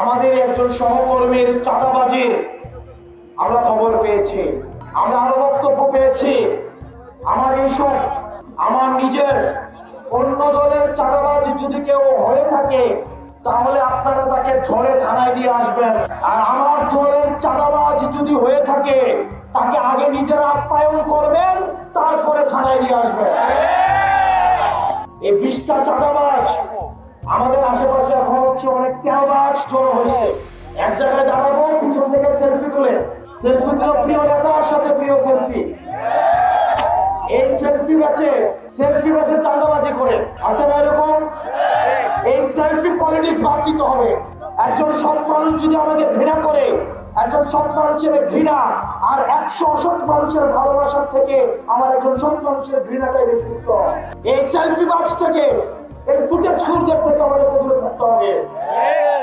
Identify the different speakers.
Speaker 1: আমাদের একজন সহকর্মীর চাঁদাবাজির আমরা খবর পেয়েছি। আমরা আরও বক্তব্য পেয়েছি। আমার এইসব আমার নিজের অন্য দলের চাঁদাবাজ যদি কেউ হয়ে থাকে, তাহলে আপনারা তাকে ধরে থানায় দিয়ে আসবেন। আর আমার দলের চাঁদাবাজ যদি হয়ে থাকে, তাকে আগে নিজের আপ্যায়ন করবেন, তারপরে থানায় দিয়ে আসবেন। এই বিশটা চাঁদাবাজ আমাদের আশেপাশে হচ্ছে অনেক তেলবাজ জড়ো হয়েছে। এক জায়গায় দাঁড়াবো, পিছন থেকে সেলফি তুলে। সেলফি তুলে প্রিয় নেতার সাথে প্রিয় সেলফি এই সেলফি ব্যাচে সেলফি ব্যাচে চাঁদাবাজি করে। আছে না এরকম? এই সেলফি পলিটিক্স বাদ হবে। একজন সৎ মানুষ যদি আমাকে ঘৃণা করে, একজন সৎ মানুষের ঘৃণা আর একশো অসৎ মানুষের ভালোবাসার থেকে আমার একজন সৎ মানুষের ঘৃণাটাই বেশি এই সেলফি বাক্স থেকে